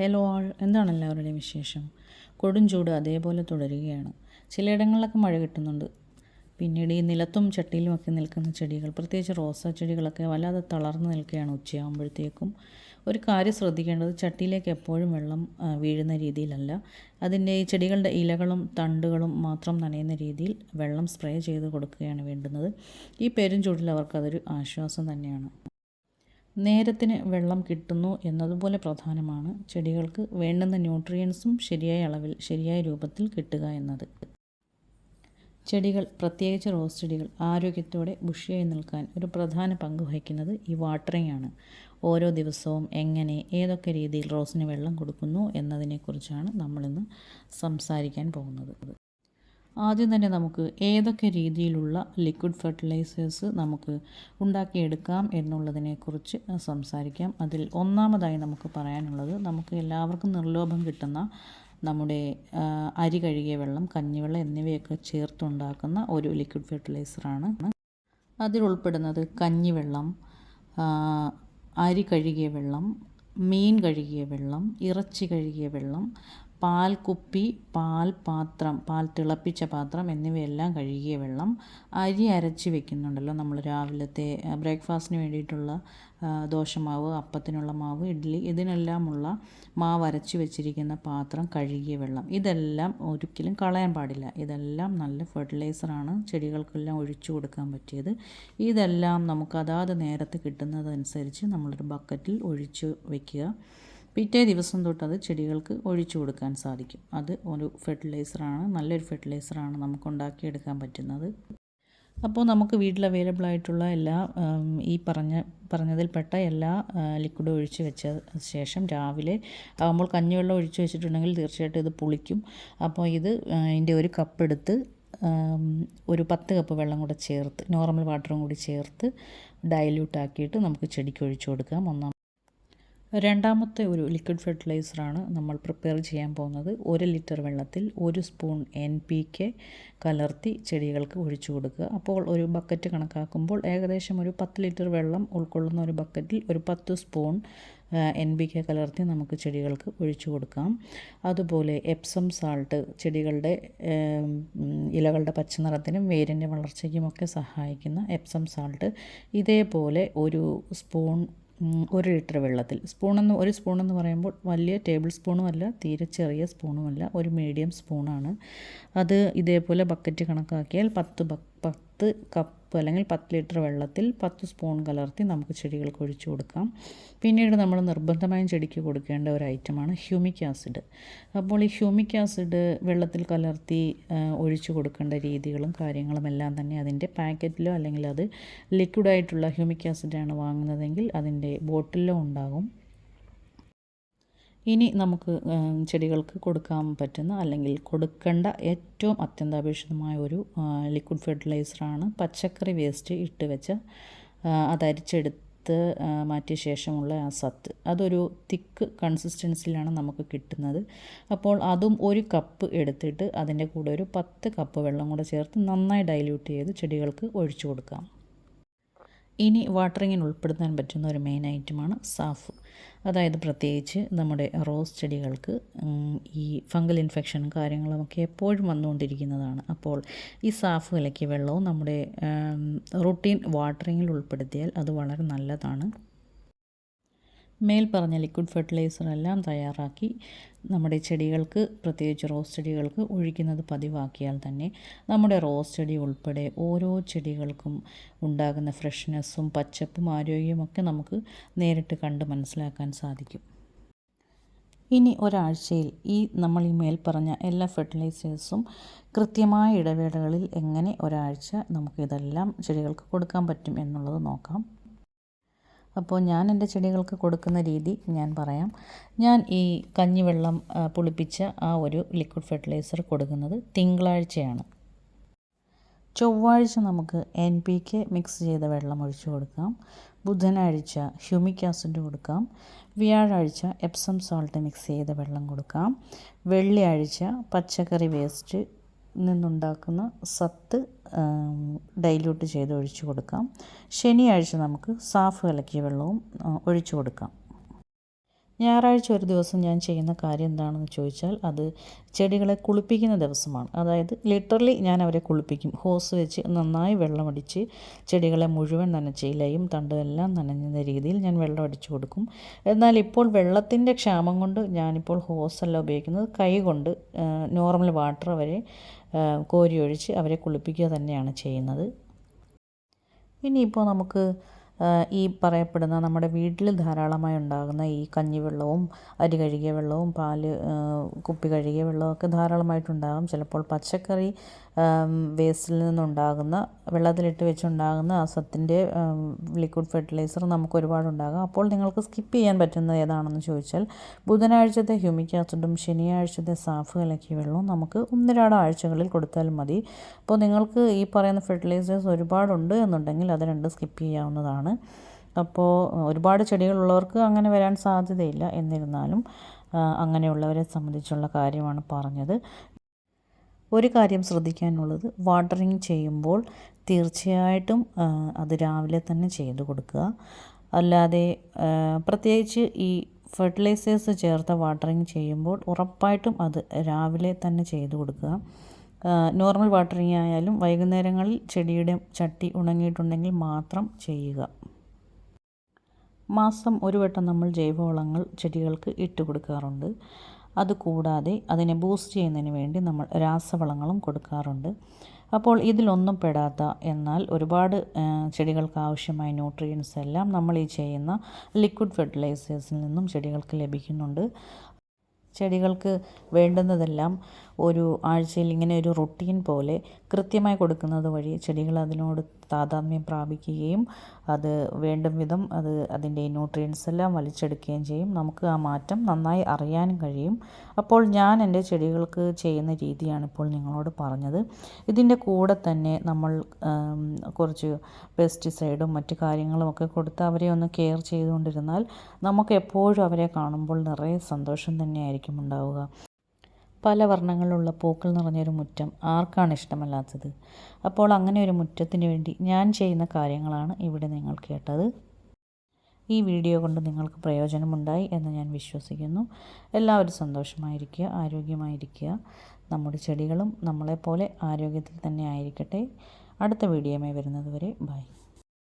Hello ആൾ എന്താണ് എല്ലാവരുടെയും വിശേഷം? കൊടും ചൂട് അതേപോലെ തുടരുകയാണ്. ചിലയിടങ്ങളിലൊക്കെ മഴ കിട്ടുന്നുണ്ട്. പിന്നീട് ഈ നിലത്തും ചട്ടിയിലുമൊക്കെ നിൽക്കുന്ന ചെടികൾ പ്രത്യേകിച്ച് റോസാ ചെടികളൊക്കെ വല്ലാതെ തളർന്നു നിൽക്കുകയാണ് ഉച്ചയാകുമ്പോഴത്തേക്കും ഒരു കാര്യം ശ്രദ്ധിക്കേണ്ടത് ചട്ടിയിലേക്ക് എപ്പോഴും വെള്ളം വീഴുന്ന രീതിയിലല്ല. അതിന്റെ ഈ ചെടികളുടെ ഇലകളും തണ്ടുകളും മാത്രം നനയുന്ന രീതിയിൽ വെള്ളം സ്പ്രേ ചെയ്ത് കൊടുക്കുകയാണ് വേണ്ടുന്നത്. ഈ പെരും ചൂടിൽ അവർക്കതൊരു ആശ്വാസം തന്നെയാണ്. നേരത്തിന് വെള്ളം കിട്ടുന്നു എന്നതുപോലെ പ്രധാനമാണ് ചെടികൾക്ക് വേണ്ടുന്ന ന്യൂട്രിയൻസും ശരിയായ അളവിൽ ശരിയായ രൂപത്തിൽ കിട്ടുക എന്നത്. ചെടികൾ പ്രത്യേകിച്ച് റോസ് ചെടികൾ ആരോഗ്യത്തോടെ ബുഷിയായി നിൽക്കാൻ ഒരു പ്രധാന പങ്ക് വഹിക്കുന്നത് ഈ വാട്ടറിംഗ് ആണ് ഓരോ ദിവസവും എങ്ങനെ ഏതൊക്കെ രീതിയിൽ റോസിന് വെള്ളം കൊടുക്കുന്നു എന്നതിനെക്കുറിച്ചാണ് നമ്മളിന്ന് സംസാരിക്കാൻ പോകുന്നത്. ആദ്യം തന്നെ നമുക്ക് ഏതൊക്കെ രീതിയിലുള്ള ലിക്വിഡ് ഫെർട്ടിലൈസേഴ്സ് നമുക്ക് ഉണ്ടാക്കിയെടുക്കാം എന്നുള്ളതിനെക്കുറിച്ച് സംസാരിക്കാം. അതിൽ ഒന്നാമതായി നമുക്ക് പറയാനുള്ളത് നമുക്ക് എല്ലാവർക്കും നിർലോഭം കിട്ടുന്ന നമ്മുടെ അരി കഴുകിയ വെള്ളം കഞ്ഞിവെള്ളം എന്നിവയൊക്കെ ചേർത്തുണ്ടാക്കുന്ന ഒരു ലിക്വിഡ് ഫെർട്ടിലൈസറാണ് അതിലുൾപ്പെടുന്നത് കഞ്ഞിവെള്ളം അരി കഴുകിയ വെള്ളം മീൻ കഴുകിയ വെള്ളം ഇറച്ചി കഴുകിയ വെള്ളം പാൽ കുപ്പി പാൽ പാത്രം പാൽ തിളപ്പിച്ച പാത്രം എന്നിവയെല്ലാം കഴുകിയ വെള്ളം അരി അരച്ച് വെക്കുന്നുണ്ടല്ലോ. നമ്മൾ രാവിലത്തെ ബ്രേക്ക്ഫാസ്റ്റിന് വേണ്ടിയിട്ടുള്ള ദോശമാവ് അപ്പത്തിനുള്ള മാവ് ഇഡ്ഡലി ഇതിനെല്ലാമുള്ള മാവ് അരച്ച് വെച്ചിരിക്കുന്ന പാത്രം കഴുകിയ വെള്ളം. ഇതെല്ലാം ഒരിക്കലും കളയാൻ പാടില്ല. ഇതെല്ലാം നല്ല ഫെർട്ടിലൈസറാണ് ചെടികൾക്കെല്ലാം ഒഴിച്ചു കൊടുക്കാൻ പറ്റിയത്. ഇതെല്ലാം നമുക്ക് അതാത് നേരത്ത് കിട്ടുന്നതനുസരിച്ച് നമ്മളൊരു ബക്കറ്റിൽ ഒഴിച്ചു വയ്ക്കുക പിറ്റേ ദിവസം തൊട്ട് അത് ചെടികൾക്ക് ഒഴിച്ചു കൊടുക്കാൻ സാധിക്കും. അത് ഒരു ഫെർട്ടിലൈസറാണ് നല്ലൊരു ഫെർട്ടിലൈസറാണ് നമുക്ക് ഉണ്ടാക്കിയെടുക്കാൻ പറ്റുന്നത്. അപ്പോൾ നമുക്ക് വീട്ടിൽ അവൈലബിൾ ആയിട്ടുള്ള എല്ലാ ഈ പറഞ്ഞ പറഞ്ഞതിൽപ്പെട്ട എല്ലാ ലിക്വിഡും ഒഴിച്ച് വെച്ച ശേഷം രാവിലെ ആകുമ്പോൾ കഞ്ഞിവെള്ളം ഒഴിച്ച് വെച്ചിട്ടുണ്ടെങ്കിൽ തീർച്ചയായിട്ടും ഇത് പുളിക്കും. അപ്പോൾ ഇത് അതിന്റെ ഒരു കപ്പ് എടുത്ത് ഒരു പത്ത് കപ്പ് വെള്ളം കൂടെ ചേർത്ത് നോർമൽ വാട്ടറും കൂടി ചേർത്ത് ഡയല്യൂട്ട് ആക്കിയിട്ട് നമുക്ക് ചെടിക്ക് ഒഴിച്ചു കൊടുക്കാം. ഒന്നാം രണ്ടാമത്തെ ഒരു ലിക്വിഡ് ഫെർട്ടിലൈസറാണ് നമ്മൾ പ്രിപ്പയർ ചെയ്യാൻ പോകുന്നത്. ഒരു ലിറ്റർ വെള്ളത്തിൽ ഒരു സ്പൂൺ എൻ പി കെ കലർത്തി ചെടികൾക്ക് ഒഴിച്ചു കൊടുക്കുക. അപ്പോൾ ഒരു ബക്കറ്റ് കണക്കാക്കുമ്പോൾ ഏകദേശം ഒരു പത്ത് ലിറ്റർ വെള്ളം ഉൾക്കൊള്ളുന്ന ഒരു ബക്കറ്റിൽ ഒരു പത്ത് സ്പൂൺ എൻ ബി കെ കലർത്തി നമുക്ക് ചെടികൾക്ക് ഒഴിച്ചു കൊടുക്കാം. അതുപോലെ എപ്സം സാൾട്ട് ചെടികളുടെ ഇലകളുടെ പച്ചനിറത്തിനും വേരിന്റെ വളർച്ചയ്ക്കുമൊക്കെ സഹായിക്കുന്ന എപ്സം സാൾട്ട് ഇതേപോലെ ഒരു സ്പൂൺ ഒരു ലിറ്റർ വെള്ളത്തിൽ. സ്പൂണെന്ന് ഒരു സ്പൂണെന്ന് പറയുമ്പോൾ വലിയ ടേബിൾ സ്പൂണും അല്ല തീരെ ചെറിയ സ്പൂണുമല്ല ഒരു മീഡിയം സ്പൂണാണ്. അത് ഇതേപോലെ ബക്കറ്റ് കണക്കാക്കിയാൽ പത്ത് ബ പത്ത് കപ്പ് അല്ലെങ്കിൽ പത്ത് ലിറ്റർ വെള്ളത്തിൽ പത്ത് സ്പൂൺ കലർത്തി നമുക്ക് ചെടികൾക്ക് ഒഴിച്ചു കൊടുക്കാം. പിന്നീട് നമ്മൾ നിർബന്ധമായും ചെടിക്ക് കൊടുക്കേണ്ട ഒരു ഐറ്റമാണ് ഹ്യൂമിക് ആസിഡ്. അപ്പോൾ ഈ ഹ്യൂമിക് ആസിഡ് വെള്ളത്തിൽ കലർത്തി ഒഴിച്ചു കൊടുക്കേണ്ട രീതികളും കാര്യങ്ങളും എല്ലാം തന്നെ അതിന്റെ പാക്കറ്റിലോ അല്ലെങ്കിൽ അത് ലിക്വിഡായിട്ടുള്ള ഹ്യൂമിക് ആസിഡാണ് വാങ്ങുന്നതെങ്കിൽ അതിന്റെ ബോട്ടിലോ ഉണ്ടാകും. ഇനി നമുക്ക് ചെടികൾക്ക് കൊടുക്കാൻ പറ്റുന്ന അല്ലെങ്കിൽ കൊടുക്കേണ്ട ഏറ്റവും അത്യന്താപേക്ഷിതമായ ഒരു ലിക്വിഡ് ഫെർട്ടിലൈസറാണ് പച്ചക്കറി വേസ്റ്റ് ഇട്ട് വെച്ച അതരിച്ചെടുത്ത് മാറ്റിയ ശേഷമുള്ള ആ സത്ത്. അതൊരു തിക്ക് കൺസിസ്റ്റൻസിലാണ് നമുക്ക് കിട്ടുന്നത്. അപ്പോൾ അതും ഒരു കപ്പ് എടുത്തിട്ട് അതിന്റെ കൂടെ ഒരു പത്ത് കപ്പ് വെള്ളം കൂടെ ചേർത്ത് നന്നായി ഡൈല്യൂട്ട് ചെയ്ത് ചെടികൾക്ക് ഒഴിച്ചു കൊടുക്കാം. ഇനി വാട്ടറിങ്ങിന് ഉൾപ്പെടുത്താൻ പറ്റുന്ന ഒരു മെയിൻ ഐറ്റമാണ് സാഫ്. അതായത് പ്രത്യേകിച്ച് നമ്മുടെ റോസ് ചെടികൾക്ക് ഈ ഫംഗൽ ഇൻഫെക്ഷനും കാര്യങ്ങളുമൊക്കെ എപ്പോഴും വന്നുകൊണ്ടിരിക്കുന്നതാണ്. അപ്പോൾ ഈ സാഫ് ഇലക്കി വെള്ളവും നമ്മുടെ റുട്ടീൻ വാട്ടറിങ്ങിൽ ഉൾപ്പെടുത്തിയാൽ അത് വളരെ നല്ലതാണ്. മേൽ പറഞ്ഞ ലിക്വിഡ് ഫെർട്ടിലൈസർ എല്ലാം തയ്യാറാക്കി നമ്മുടെ ചെടികൾക്ക് പ്രത്യേകിച്ച് റോസ് ചെടികൾക്ക് ഒഴിക്കുന്നത് പതിവാക്കിയാൽ തന്നെ നമ്മുടെ റോസ് ചെടി ഉൾപ്പെടെ ഓരോ ചെടികൾക്കും ഉണ്ടാകുന്ന ഫ്രഷ്നെസ്സും പച്ചപ്പും ആരോഗ്യമൊക്കെ നമുക്ക് നേരിട്ട് കണ്ട് മനസ്സിലാക്കാൻ സാധിക്കും. ഇനി ഒരാഴ്ചയിൽ ഈ നമ്മൾ ഈ മേൽ പറഞ്ഞ എല്ലാ ഫെർട്ടിലൈസേഴ്സും കൃത്യമായ ഇടവേളകളിൽ എങ്ങനെ ഒരാഴ്ച നമുക്കിതെല്ലാം ചെടികൾക്ക് കൊടുക്കാൻ പറ്റും എന്നുള്ളത് നോക്കാം. അപ്പോൾ ഞാൻ എന്റെ ചെടികൾക്ക് കൊടുക്കുന്ന രീതി ഞാൻ പറയാം. ഞാൻ ഈ കഞ്ഞിവെള്ളം പുളിപ്പിച്ച ആ ഒരു ലിക്വിഡ് ഫെർട്ടിലൈസർ കൊടുക്കുന്നത് തിങ്കളാഴ്ചയാണ്. ചൊവ്വാഴ്ച നമുക്ക് എൻ പി കെ മിക്സ് ചെയ്ത വെള്ളം ഒഴിച്ചു കൊടുക്കാം. ബുധനാഴ്ച ഹ്യൂമിക് ആസിഡ് കൊടുക്കാം. വ്യാഴാഴ്ച എപ്സം സോൾട്ട് മിക്സ് ചെയ്ത വെള്ളം കൊടുക്കാം. വെള്ളിയാഴ്ച പച്ചക്കറി വേസ്റ്റ് നിന്നുണ്ടാക്കുന്ന സത്ത് ഡൈല്യൂട്ട് ചെയ്ത് ഒഴിച്ചു കൊടുക്കാം. ശനിയാഴ്ച നമുക്ക് സാഫ് കലക്കിയ വെള്ളവും ഒഴിച്ചു കൊടുക്കാം. ഞായറാഴ്ച ഒരു ദിവസം ഞാൻ ചെയ്യുന്ന കാര്യം എന്താണെന്ന് ചോദിച്ചാൽ അത് ചെടികളെ കുളിപ്പിക്കുന്ന ദിവസമാണ്. അതായത് ലിറ്ററലി ഞാൻ അവരെ കുളിപ്പിക്കും. ഹോസ് വെച്ച് നന്നായി വെള്ളമടിച്ച് ചെടികളെ മുഴുവൻ നനച്ച് ഇലയും തണ്ടും എല്ലാം നനഞ്ഞുന്ന രീതിയിൽ ഞാൻ വെള്ളം അടിച്ചു കൊടുക്കും. എന്നാൽ ഇപ്പോൾ വെള്ളത്തിന്റെ ക്ഷാമം കൊണ്ട് ഞാനിപ്പോൾ ഹോസല്ല ഉപയോഗിക്കുന്നത്. കൈ കൊണ്ട് നോർമൽ വാട്ടർ അവരെ കോരി ഒഴിച്ച് അവരെ കുളിപ്പിക്കുക തന്നെയാണ് ചെയ്യുന്നത്. ഇനിയിപ്പോൾ നമുക്ക് ഈ പറയപ്പെടുന്ന നമ്മുടെ വീട്ടിൽ ധാരാളമായി ഉണ്ടാകുന്ന ഈ കഞ്ഞിവെള്ളവും അരി കഴുകിയ വെള്ളവും പാൽ കുപ്പി കഴുകിയ വെള്ളവും ഒക്കെ ധാരാളമായിട്ടുണ്ടാകും. ചിലപ്പോൾ പച്ചക്കറി വേസ്റ്റിൽ നിന്നുണ്ടാകുന്ന വെള്ളത്തിലിട്ട് വെച്ചുണ്ടാകുന്ന ആ സത്തിന്റെ ലിക്വിഡ് ഫെർട്ടിലൈസർ നമുക്ക് ഒരുപാടുണ്ടാകാം. അപ്പോൾ നിങ്ങൾക്ക് സ്കിപ്പ് ചെയ്യാൻ പറ്റുന്നത് ഏതാണെന്ന് ചോദിച്ചാൽ ബുധനാഴ്ചത്തെ ഹ്യൂമിക് ആസിഡും ശനിയാഴ്ചത്തെ സാഫ് കലക്കിയ വെള്ളവും നമുക്ക് ഒന്നിരാട ആഴ്ചകളിൽ കൊടുത്താൽ മതി. അപ്പോൾ നിങ്ങൾക്ക് ഈ പറയുന്ന ഫെർട്ടിലൈസേഴ്സ് ഒരുപാടുണ്ട് എന്നുണ്ടെങ്കിൽ അത് രണ്ട് സ്കിപ്പ് ചെയ്യാവുന്നതാണ്. അപ്പോൾ ഒരുപാട് ചെടികളുള്ളവർക്ക് അങ്ങനെ വരാൻ സാധ്യതയില്ല. എന്നിരുന്നാലും അങ്ങനെയുള്ളവരെ സംബന്ധിച്ചുള്ള കാര്യമാണ് പറഞ്ഞത്. ഒരു കാര്യം ശ്രദ്ധിക്കാനുള്ളത്. വാട്ടറിങ് ചെയ്യുമ്പോൾ തീർച്ചയായിട്ടും അത് രാവിലെ തന്നെ ചെയ്തു കൊടുക്കുക. അല്ലാതെ പ്രത്യേകിച്ച് ഈ ഫെർട്ടിലൈസേഴ്സ് ചേർത്ത വാട്ടറിങ് ചെയ്യുമ്പോൾ ഉറപ്പായിട്ടും അത് രാവിലെ തന്നെ ചെയ്തു കൊടുക്കുക. നോർമൽ വാട്ടറിങ് ആയാലും വൈകുന്നേരങ്ങളിൽ ചെടിയുടെ ചട്ടി ഉണങ്ങിയിട്ടുണ്ടെങ്കിൽ മാത്രം ചെയ്യുക. മാസം ഒരു വട്ടം നമ്മൾ ജൈവവളങ്ങൾ ചെടികൾക്ക് ഇട്ട് കൊടുക്കാറുണ്ട്. അതുകൂടാതെ അതിനെ ബൂസ്റ്റ് ചെയ്യുന്നതിന് വേണ്ടി നമ്മൾ രാസവളങ്ങളും കൊടുക്കാറുണ്ട്. അപ്പോൾ ഇതിലൊന്നും പെടാത്ത എന്നാൽ ഒരുപാട് ചെടികൾക്ക് ആവശ്യമായ ന്യൂട്രിയൻസ് എല്ലാം നമ്മൾ ഈ ചെയ്യുന്ന ലിക്വിഡ് ഫെർട്ടിലൈസേഴ്സിൽ നിന്നും ചെടികൾക്ക് ലഭിക്കുന്നുണ്ട്. ചെടികൾക്ക് വേണ്ടുന്നതെല്ലാം ഒരു ആഴ്ചയിൽ ഇങ്ങനെ ഒരു റൊട്ടീൻ പോലെ കൃത്യമായി കൊടുക്കുന്നത് വഴി ചെടികൾ അതിനോട് താതാത്മ്യം പ്രാപിക്കുകയും അത് വേണ്ടും വിധം അത് അതിന്റെ ന്യൂട്രിയൻസ് എല്ലാം വലിച്ചെടുക്കുകയും ചെയ്യും. നമുക്ക് ആ മാറ്റം നന്നായി അറിയാനും കഴിയും. അപ്പോൾ ഞാൻ എന്റെ ചെടികൾക്ക് ചെയ്യുന്ന രീതിയാണ് ഇപ്പോൾ നിങ്ങളോട് പറഞ്ഞത്. ഇതിന്റെ കൂടെ തന്നെ നമ്മൾ കുറച്ച് പെസ്റ്റിസൈഡും മറ്റു കാര്യങ്ങളും ഒക്കെ കൊടുത്ത് അവരെ ഒന്ന് കെയർ ചെയ്തുകൊണ്ടിരുന്നാൽ നമുക്ക് എപ്പോഴും അവരെ കാണുമ്പോൾ നിറയെ സന്തോഷം തന്നെയായിരിക്കും ഉണ്ടാവുക. പല വർണങ്ങളുള്ള പൂക്കൾ നിറഞ്ഞൊരു മുറ്റം. ആർക്കാണ് ഇഷ്ടമല്ലാത്തത്? അപ്പോൾ അങ്ങനെ ഒരു മുറ്റത്തിന് വേണ്ടി ഞാൻ ചെയ്യുന്ന കാര്യങ്ങളാണ് ഇവിടെ നിങ്ങൾ കേട്ടത്. ഈ വീഡിയോ കൊണ്ട് നിങ്ങൾക്ക് പ്രയോജനമുണ്ടായി എന്ന് ഞാൻ വിശ്വസിക്കുന്നു. എല്ലാവരും സന്തോഷമായിരിക്കുക ആരോഗ്യമായിരിക്കുക. നമ്മുടെ ചെടികളും നമ്മളെപ്പോലെ ആരോഗ്യത്തിൽ തന്നെ ആയിരിക്കട്ടെ. അടുത്ത വീഡിയോമായി വരുന്നതുവരെ ബൈ.